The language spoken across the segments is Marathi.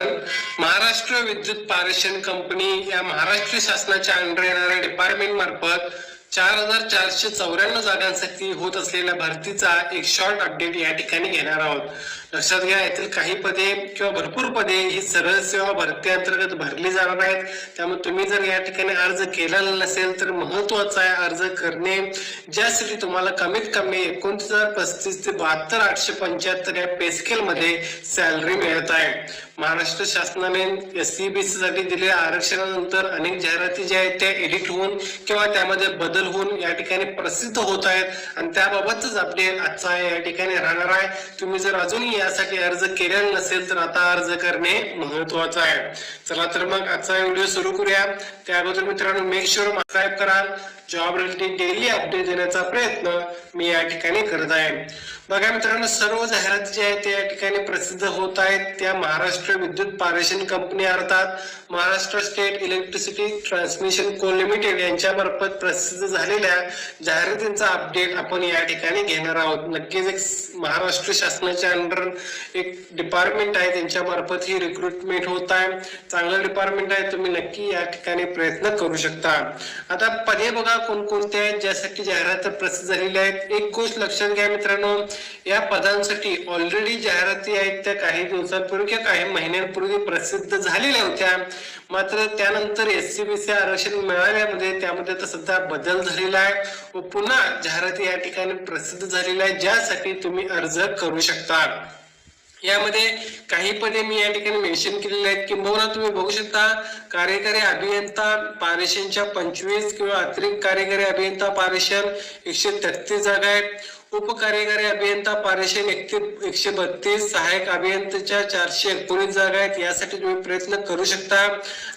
महाराष्ट्र विद्युत पारेषण कंपनी या महाराष्ट्र शासनाच्या अंडर येणाऱ्या डिपार्टमेंट मार्फत चार हजार चारशे चौऱ्याण्णव जागांसाठी होत असलेल्या भरतीचा एक शॉर्ट अपडेट या ठिकाणी घेणार आहोत. लक्षात घ्या यातील काही पदे किंवा भरपूर पदे ही सरळ सेवा भरती अंतर्गत भरली जाणार आहेत. त्यामुळे तुम्ही जर या ठिकाणी अर्ज केलेला नसेल तर महत्त्वाचा आहे अर्ज करणे ज्यासाठी तुम्हाला कमीत कमी एकोणतीस हजार पस्तीस ते बहात्तर आठशे पंच्याहत्तर या पेस्केल मध्ये सॅलरी मिळत आहे. महाराष्ट्र शासनाने एस सी बी सी साठी दिलेल्या आरक्षणानंतर अनेक जाहिराती ज्या आहेत त्या एडिट होऊन किंवा त्यामध्ये बदल होऊन या ठिकाणी प्रसिद्ध होत आहेत. आणि त्याबाबतच अपडेट आजचा या ठिकाणी राहणार आहे. तुम्ही जर अजूनही यासाठी अर्ज केलेला नसेल तर आता अर्ज करणे महत्वाचं आहे. चला तर मग आजचा व्हिडिओ सुरू करूया. त्या अगोदर मित्रांनो मेक शुअर सबस्क्राईब करा. जॉब रिलेटेड डेली अपडेट देण्याचा प्रयत्न मी या ठिकाणी करत आहे. बघा मित्रांनो सर्व जाहिराती ज्या आहेत त्या या ठिकाणी प्रसिद्ध होत आहेत. त्या महाराष्ट्र विद्युत पारेषण कंपनी अर्थात Maharashtra state electricity transmission co limited यांच्या मार्फत प्रसिद्ध झालेल्या जाहिरातींचा अपडेट आपण या ठिकाणी घेणार आहोत. नक्कीच एक महाराष्ट्र शासनाच्या अंडर एक डिपार्टमेंट आहे. त्यांच्या मार्फत ही रिक्रुटमेंट होत आहे. चांगलं डिपार्टमेंट आहे. तुम्ही नक्की या ठिकाणी प्रयत्न करू शकता. आता पदे बघा कोणकोणते आहेत ज्यासाठी जाहिरात प्रसिद्ध झालेल्या आहेत. एक गोष्ट लक्षात घ्या मित्रांनो या पदांसाठी ऑलरेडी जाहिराती आहेत त्या काही दिवसांपूर्वी किंवा काही महिन्यांपूर्वी प्रसिद्ध झालेल्या होत्या. मात्र त्यानंतर एस सी बी सी आरक्षण मिळाल्यामध्ये त्यामध्ये तर सध्या बदल झालेला आहे व पुन्हा जाहिराती या ठिकाणी प्रसिद्ध झालेल्या आहेत ज्यासाठी तुम्ही अर्ज करू शकता. यामध्ये काही पदे मी या ठिकाणी मेन्शन केलेले आहेत. किंबहुना तुम्ही बघू शकता कार्यकारी अभियंता पारेषणच्या पंचवीस किंवा अतिरिक्त कार्यकारी अभियंता पारेषण एकशे तेहतीस जागा आहेत. उपकार्यकारी अभियंता पारेषण एकशे एकशे बत्तीस सहाय्यक अभियंत्याच्या चारशे एकोणीस जागा आहेत. यासाठी तुम्ही प्रयत्न करू शकता.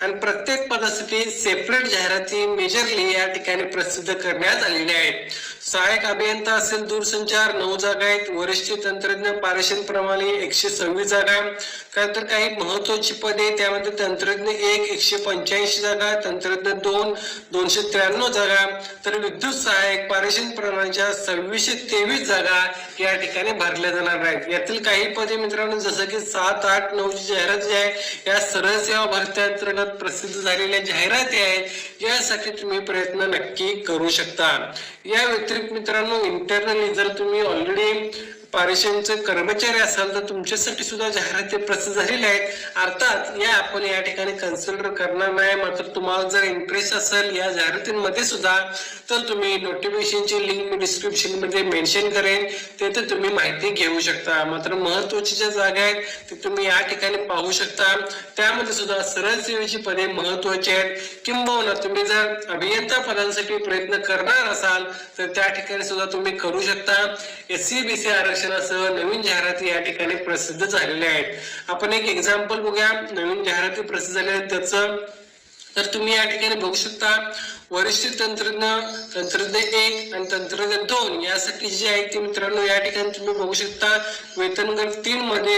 आणि प्रत्येक पदासाठी सेपरेट जाहिराती मेजरली या ठिकाणी प्रसिद्ध करण्यात आलेल्या आहेत. सहाय्यक अभियंता असेल दूरसंचार नऊ जागा आहेत वरिष्ठ तंत्रज्ञ पारेषण प्रणाली एकशे सव्वीस जागा. त्यानंतर काही महत्वाची पदे त्यामध्ये तंत्रज्ञ एक एकशे पंच्याऐंशी जागा तंत्रज्ञ दोन दोनशे त्र्याण्णव जागा. तर विद्युत सहाय्यक पारेषण प्रणालीच्या सव्वीसशे तेवीस जागा या ठिकाणी भरल्या जाणार आहेत. यातील काही पदे मित्रांनो जसं की सात आठ नऊची जाहिरात जी आहे या सरळ सेवा भरती अंतर्गत प्रसिद्ध झालेल्या जाहिराती आहेत यासाठी तुम्ही प्रयत्न नक्की करू शकता. या व्यतिरिक्त मित्रांनो इंटरनली जर तुम्ही ऑलरेडी पारेषणचे कर्मचारी असाल तर तुमच्यासाठी सुद्धा जाहिराती प्रसिद्ध झालेल्या आहेत. अर्थात या आपण या ठिकाणी कन्सिडर करणार नाही. मात्र तुम्हाला जर इंटरेस्ट असेल या जाहिरातींमध्ये सुद्धा तर तुम्ही नोटिफिकेशनची लिंक मी डिस्क्रिप्शनमध्ये मेन्शन करेन. तेथे तुम्ही माहिती घेऊ शकता. मात्र महत्वाची ज्या जागा आहेत ते तुम्ही या ठिकाणी पाहू शकता. त्यामध्ये सुद्धा सरळ सेवेची पदे महत्वाची आहेत. किंबहुना तुम्ही जर अभियंता पदांसाठी प्रयत्न करणार असाल तर त्या ठिकाणी सुद्धा तुम्ही करू शकता. एस सी बी सी प्रकाशनासह नवीन जाहिराती या ठिकाणी प्रसिद्ध झालेल्या आहेत. आपण एक एक्झाम्पल बघूया. नवीन जाहिराती प्रसिद्ध झाल्या आहेत त्याचं तर तुम्ही या ठिकाणी बघू शकता. वरिष्ठ तंत्रज्ञ तंत्रज्ञ एक आणि तंत्रज्ञ दोन यासाठी जे आहे ते मित्रांनो या ठिकाणी तुम्ही बघू शकता वेतनगट तीन मध्ये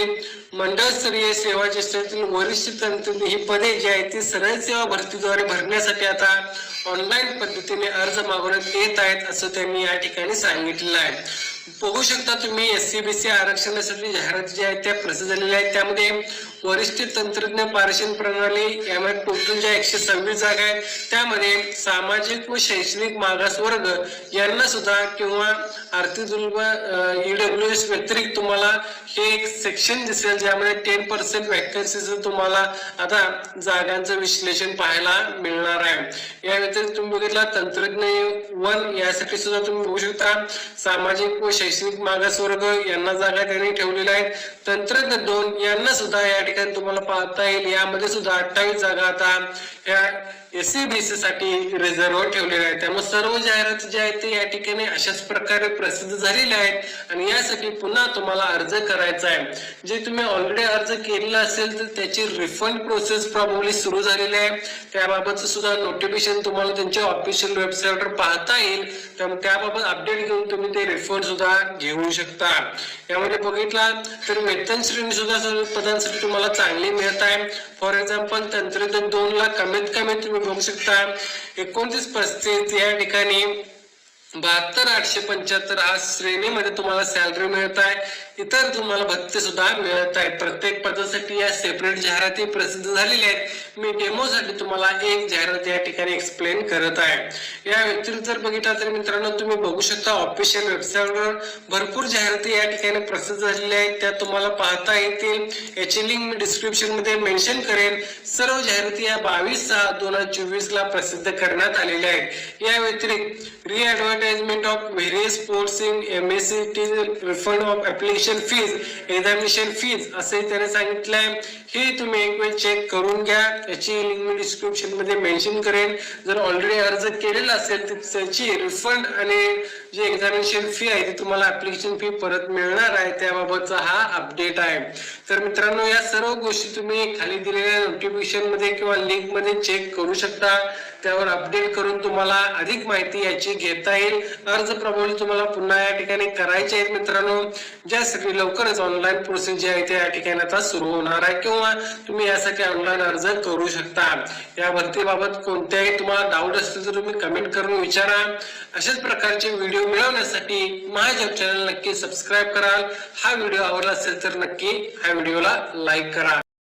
मंडळस्तरीय सेवा ज्येष्ठातील वरिष्ठ तंत्रज्ञ ही पदे जी आहेत ती सरळ सेवा भरतीद्वारे भरण्यासाठी आता ऑनलाईन पद्धतीने अर्ज मागवण्यात येत आहेत असं त्यांनी या ठिकाणी सांगितलेलं आहे. बघू शकता तुम्ही एस सी बी सी आरक्षणासाठी जाहिरात ज्या आहेत त्या प्रसिद्ध झालेल्या आहेत. त्यामध्ये वरिष्ठ तंत्रज्ञ पारेषण प्रणाली यामध्ये टोटल ज्या एकशे सव्वीस जागा आहेत त्यामध्ये सामाजिक व शैक्षणिक मागास वर्ग यांना सुद्धा किंवा आर्थिक दुर्बळ ईडब्ल्यू एस व्यतिरिक्त तुम्हाला हे एक सेक्शन दिसेल ज्यामध्ये टेन पर्सेंट वॅकन्सीज तुम्हाला आता जागांचं विश्लेषण पाहायला मिळणार आहे. या व्यतिरिक्त तुम्ही बघितला तंत्रज्ञ वन यासाठी सुद्धा तुम्ही बघू शकता. सामाजिक व शैक्षणिक मागासवर्ग यांना जागा त्यांनी ठेवलेल्या आहेत. तंत्रज्ञ दोन यांना सुद्धा या ठिकाणी तुम्हाला पाहता येईल. यामध्ये सुद्धा अठ्ठावीस जागा आता या एस सी बी सी साठी रिझर्व ठेवलेल्या आहेत त्यामुळे सर्व जाहिराती ज्या आहेत ते या ठिकाणी अशाच प्रकारे प्रसिद्ध झालेल्या आहेत. आणि यासाठी पुन्हा तुम्हाला अर्ज करायचा आहे. जे तुम्ही ऑलरेडी अर्ज केलेला असेल तर त्याची रिफंड प्रोसेस प्रॉब्ली सुरू झालेली आहे. त्याबाबतचं सुद्धा नोटिफिकेशन तुम्हाला त्यांच्या ऑफिशियल वेबसाईटवर पाहता येईल. त्यामुळे त्याबाबत अपडेट घेऊन तुम्ही ते रिफंड सुद्धा घेऊ शकता. यामध्ये बघितला तर वेतन श्रेणी सुद्धा पदांसाठी तुम्हाला चांगली मिळत आहे. फॉर एक्झाम्पल तंत्रज्ञान दोन ला कमीत कमी तुम्ही बघू शकता. कोणतीच परिस्थिती या ठिकाणी बहात्तर आठशे पंच्याहत्तर हा श्रेणीमध्ये तुम्हाला सॅलरी मिळत आहे. इतर तुम्हाला भत्ते सुद्धा मिळत आहेत. प्रत्येक पदासाठी या सेपरेट जाहिराती प्रसिद्ध झालेल्या आहेत. मी डेमोसाठी तुम्हाला एक जाहिरात या ठिकाणी एक्सप्लेन करत आहे. या व्यतिरिक्त जर बघितला तर मित्रांनो तुम्ही बघू शकता ऑफिशियल वेबसाईटवर भरपूर जाहिराती या ठिकाणी प्रसिद्ध झालेल्या आहेत. त्या तुम्हाला पाहता येतील. याची लिंक मी डिस्क्रिप्शनमध्ये मेन्शन करेन. सर्व जाहिराती या बावीस सहा दोन हजार चोवीस ला प्रसिद्ध करण्यात आलेल्या आहेत. या व्यतिरिक्त re advertisement of various sports in M S C T refund of application fees fees असे त्याने सांगितलंय. हे तुम्ही एक वेळ चेक करून घ्या. याची लिंक मी डिस्क्रिप्शनमध्ये मेन्शन करेन. जर ऑलरेडी अर्ज केलेला असेल तर त्याची रिफंड आणि जे एक्झामिनेशन फी आहे ती तुम्हाला ऍप्लिकेशन फी परत मिळणार आहे. त्याबाबतचा हा अपडेट आहे. तर मित्रांनो या सर्व गोष्टी तुम्ही खाली दिलेल्या नोटिफिकेशनमध्ये किंवा लिंकमध्ये चेक करू शकता. त्यावर अपडेट करून तुम्हाला अधिक माहिती याची घेता येईल. अर्ज प्रबोल तुम्हाला पुन्हा या ठिकाणी करायचे आहेत मित्रांनो. ज्यासाठी लवकरच ऑनलाईन प्रोसेस जी आहे ते या ठिकाणी आता सुरू होणार आहे किंवा तुम्ही यासाठी ऑनलाईन अर्ज करू शकता. या भरतीबाबत कोणत्याही तुम्हाला डाऊट असतील तर तुम्ही कमेंट करून विचारा. अशाच प्रकारचे व्हिडिओ मिळवण्यासाठी माझ्या चॅनल नक्की सबस्क्राईब कराल हा व्हिडिओ आवडला असेल तर नक्की ह्या व्हिडिओला लाईक करा.